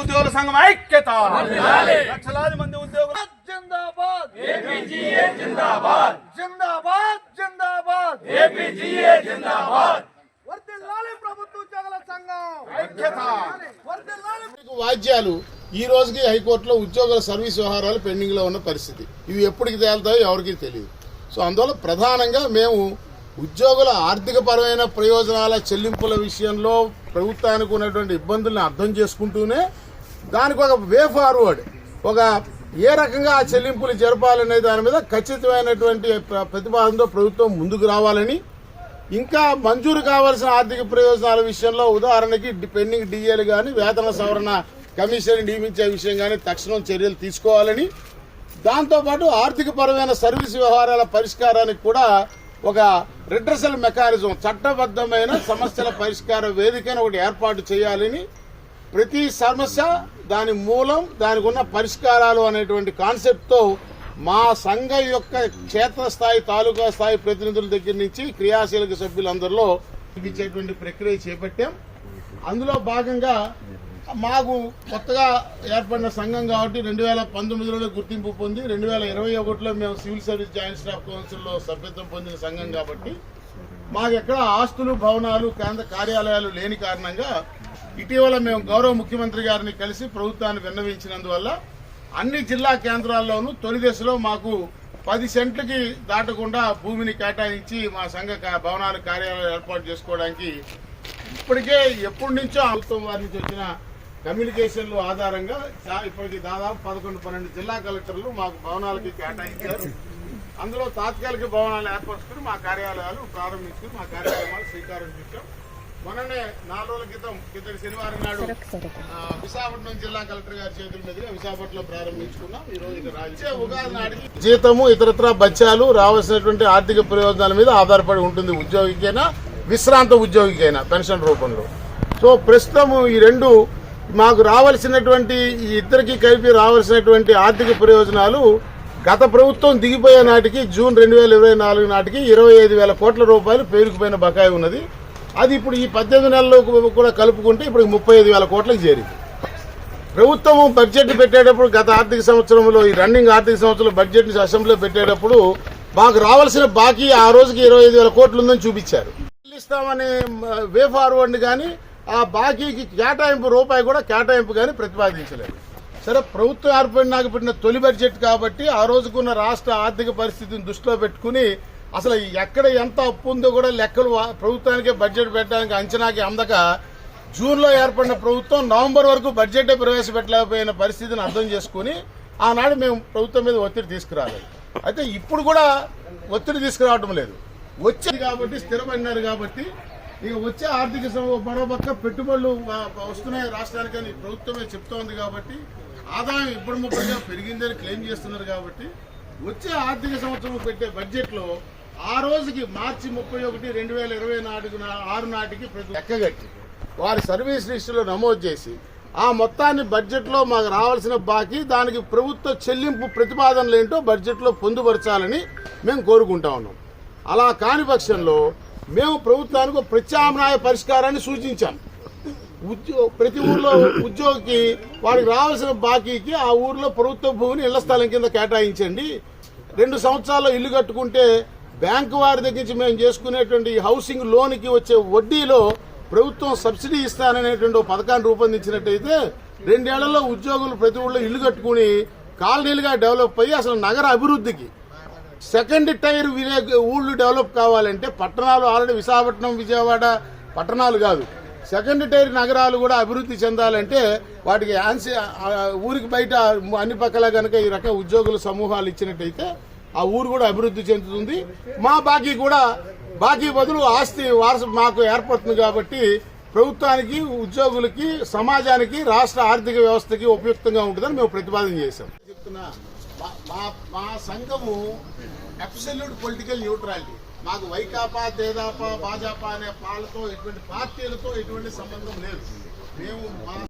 ఉద్యోగుల సంఘం ఐక్యత. లక్షలాది మంది ఉద్యోగులు. జిందాబాద్. జిందాబాద్. వాద్యాలు ఈ రోజుకి హైకోర్టులో ఉద్యోగుల సర్వీస్ వ్యవహారాలు పెండింగ్లో ఉన్న పరిస్థితి. ఇవి ఎప్పటికి తేలుతాయో ఎవరికీ తెలియదు. సో అందువల్ల ప్రధానంగా మేము ఉద్యోగుల ఆర్థిక పరమైన ప్రయోజనాల చెల్లింపుల విషయంలో ప్రభుత్వానికి ఉన్నటువంటి ఇబ్బందుల్ని అర్థం చేసుకుంటూనే దానికి ఒక వే ఫార్వర్డ్ ఒక ఏ రకంగా ఆ చెల్లింపులు జరపాలనే దాని మీద ఖచ్చితమైనటువంటి ప్రతిపాదనతో ప్రభుత్వం ముందుకు రావాలని. ఇంకా మంజూరు కావాల్సిన ఆర్థిక ప్రయోజనాల విషయంలో ఉదాహరణకి పెండింగ్ డిఏలు కానీ వేతన సవరణ కమిషన్ నియమించే విషయం కానీ తక్షణం చర్యలు తీసుకోవాలని. దాంతోపాటు ఆర్థిక పరమైన సర్వీస్ వ్యవహారాల పరిష్కారానికి కూడా ఒక రిడ్రసల్ మెకానిజం చట్టబద్ధమైన సమస్యల పరిష్కార వేదికను ఒకటి ఏర్పాటు చేయాలని ప్రతి సమస్య దాని మూలం దానికి ఉన్న పరిష్కారాలు అనేటువంటి కాన్సెప్ట్తో మా సంఘం యొక్క క్షేత్రస్థాయి తాలూకా స్థాయి ప్రతినిధుల దగ్గర నుంచి క్రియాశీలక సభ్యులందరిలో ఇచ్చేటువంటి ప్రక్రియ చేపట్టాం. అందులో భాగంగా మాకు కొత్తగా ఏర్పడిన సంఘం కాబట్టి రెండు వేల పంతొమ్మిదిలోనే గుర్తింపు పొంది రెండు వేల ఇరవై ఒకటిలో మేము సివిల్ సర్వీస్ జాయింట్ స్టాఫ్ కౌన్సిల్లో సభ్యత్వం పొందిన సంఘం కాబట్టి మాకు ఎక్కడ ఆస్తులు భవనాలు కేంద్ర కార్యాలయాలు లేని కారణంగా ఇటీవల మేము గౌరవ ముఖ్యమంత్రి గారిని కలిసి ప్రభుత్వాన్ని విన్నవించినందువల్ల అన్ని జిల్లా కేంద్రాల్లోనూ తొలి దశలో మాకు పది సెంట్లకి దాటకుండా భూమిని కేటాయించి మా సంఘ భవనాలు కార్యాలయాలు ఏర్పాటు చేసుకోవడానికి ఇప్పటికే ఎప్పటి నుంచో ప్రభుత్వం వారి నుంచి వచ్చిన కమ్యూనికేషన్లు ఆధారంగా ఇప్పటికి దాదాపు పదకొండు పన్నెండు జిల్లా కలెక్టర్లు మాకు భవనాలకి కేటాయించారు. అందులో తాత్కాలిక భవనాలు ఏర్పరచుకుని మా కార్యాలయాలు ప్రారంభించుకుని మా కార్యక్రమాలు శ్రీకారం చుట్టాం. మొన్ననే నాలుగు రోజుల క్రితం కింద శనివారం నాడు విశాఖపట్నం జిల్లా కలెక్టర్ గారి చేతుల మీదుగా విశాఖపట్నంలో ప్రారంభించుకున్నాం. ఈ రోజు రాజే ఉగాది నాటికి జీతము ఇతరత్ర బత్యాలు రావాల్సినటువంటి ఆర్థిక ప్రయోజనాల మీద ఆధారపడి ఉంటుంది ఉద్యోగికైనా విశ్రాంత ఉద్యోగికైనా పెన్షన్ రూపంలో. సో ప్రస్తుతం ఈ రెండు మాకు రావాల్సినటువంటి ఈ ఇద్దరికి కలిపి రావాల్సినటువంటి ఆర్థిక ప్రయోజనాలు గత ప్రభుత్వం దిగిపోయే నాటికి జూన్ రెండు వేల ఇరవై నాలుగు నాటికి ఇరవై ఐదు వేల కోట్ల రూపాయలు పేరుకుపోయిన బకాయి ఉన్నది. అది ఇప్పుడు ఈ పద్దెనిమిది నెలల్లో కూడా కలుపుకుంటే ఇప్పుడు ముప్పై ఐదు వేల కోట్లకు చేరింది. ప్రభుత్వం బడ్జెట్ పెట్టేటప్పుడు గత ఆర్థిక సంవత్సరంలో ఈ రన్నింగ్ ఆర్థిక సంవత్సరంలో బడ్జెట్ని అసెంబ్లీలో పెట్టేటప్పుడు మాకు రావాల్సిన బాకీ ఆ రోజుకి ఇరవై ఐదు వేల కోట్లు ఉందని చూపించారు. చెల్లిస్తామనే వే ఫార్వర్డ్ కానీ ఆ బాకీకి కేటాయింపు రూపాయి కూడా కేటాయింపు కానీ ప్రతిపాదించలేదు. సరే ప్రభుత్వం ఏర్పడినాక పెట్టిన తొలి బడ్జెట్ కాబట్టి ఆ రోజుకున్న రాష్ట్ర ఆర్థిక పరిస్థితిని దృష్టిలో పెట్టుకుని అసలు ఎక్కడ ఎంత అప్పు ఉందో కూడా లెక్కలు ప్రభుత్వానికే బడ్జెట్ పెట్టడానికి అంచనాకి అందక జూన్లో ఏర్పడిన ప్రభుత్వం నవంబర్ వరకు బడ్జెట్ ప్రవేశపెట్టలేకపోయిన పరిస్థితిని అర్థం చేసుకుని ఆనాడు మేము ప్రభుత్వం మీద ఒత్తిడి తీసుకురాలేదు. అయితే ఇప్పుడు కూడా ఒత్తిడి తీసుకురావడం లేదు. వచ్చింది కాబట్టి స్థిరపడినారు కాబట్టి ఇక వచ్చే ఆర్థిక మరోపక్క పక్క పెట్టుబడులు వస్తున్నాయి రాష్ట్రానికి అని ప్రభుత్వమే చెప్తోంది కాబట్టి ఆదాయం ఇప్పుడు ముప్పటిగా పెరిగిందని క్లెయిమ్ చేస్తున్నారు కాబట్టి వచ్చే ఆర్థిక సంవత్సరం పెట్టే బడ్జెట్లో ఆ రోజుకి మార్చి ముప్పై ఒకటి రెండు వేల ఇరవై నాటికి ఆరు నాటికి ప్రతి లెక్కగట్టి వారి సర్వీస్ లిస్టులో నమోదు చేసి ఆ మొత్తాన్ని బడ్జెట్లో మాకు రావాల్సిన బాకీ దానికి ప్రభుత్వ చెల్లింపు ప్రతిపాదనలు ఏంటో బడ్జెట్లో పొందుపరచాలని మేము కోరుకుంటా ఉన్నాం. అలా కాని పక్షంలో మేము ప్రభుత్వానికి ఒక ప్రత్యామ్నాయ పరిష్కారాన్ని సూచించాం. ఉద్యో ప్రతి ఊర్లో ఉద్యోగికి వారికి రావాల్సిన బాకీకి ఆ ఊర్లో ప్రభుత్వ భూమిని ఇళ్ళ స్థలం కింద కేటాయించండి. రెండు సంవత్సరాల్లో ఇల్లు కట్టుకుంటే బ్యాంకు వారి దగ్గర నుంచి మేము చేసుకునేటువంటి హౌసింగ్ లోన్కి వచ్చే వడ్డీలో ప్రభుత్వం సబ్సిడీ ఇస్తాననేటువంటి పథకాన్ని రూపొందించినట్టయితే రెండేళ్ళలో ఉద్యోగులు ప్రతి ఊళ్ళో ఇల్లు కట్టుకుని కాలనీలుగా డెవలప్ అయ్యి అసలు నగర అభివృద్ధికి సెకండ్ టైర్ విలేజ్ ఊళ్ళు డెవలప్ కావాలంటే పట్టణాలు ఆల్రెడీ విశాఖపట్నం విజయవాడ పట్టణాలు కాదు. సెకండ్ టైర్ నగరాలు కూడా అభివృద్ధి చెందాలంటే వాటికి ఆన్సి ఊరికి బయట అన్ని పక్కల కనుక ఈ రకం ఉద్యోగుల సమూహాలు ఇచ్చినట్టయితే ఆ ఊరు కూడా అభివృద్ధి చెందుతుంది. మా బాకీ కూడా బాకీ బదులు ఆస్తి వారసు మాకు ఏర్పడుతుంది కాబట్టి ప్రభుత్వానికి ఉద్యోగులకి సమాజానికి రాష్ట్ర ఆర్థిక వ్యవస్థకి ఉపయుక్తంగా ఉంటుందని మేము ప్రతిపాదన చేశాం. చెప్తున్నా. మా- మా సంఘము అబ్సల్యూట్ పొలిటికల్ న్యూట్రాలిటీ మాకు వైకాపా తేదాపా భాజపా అనే పాలతో ఎటువంటి పార్టీలతో ఎటువంటి సంబంధం లేదు. మేము మా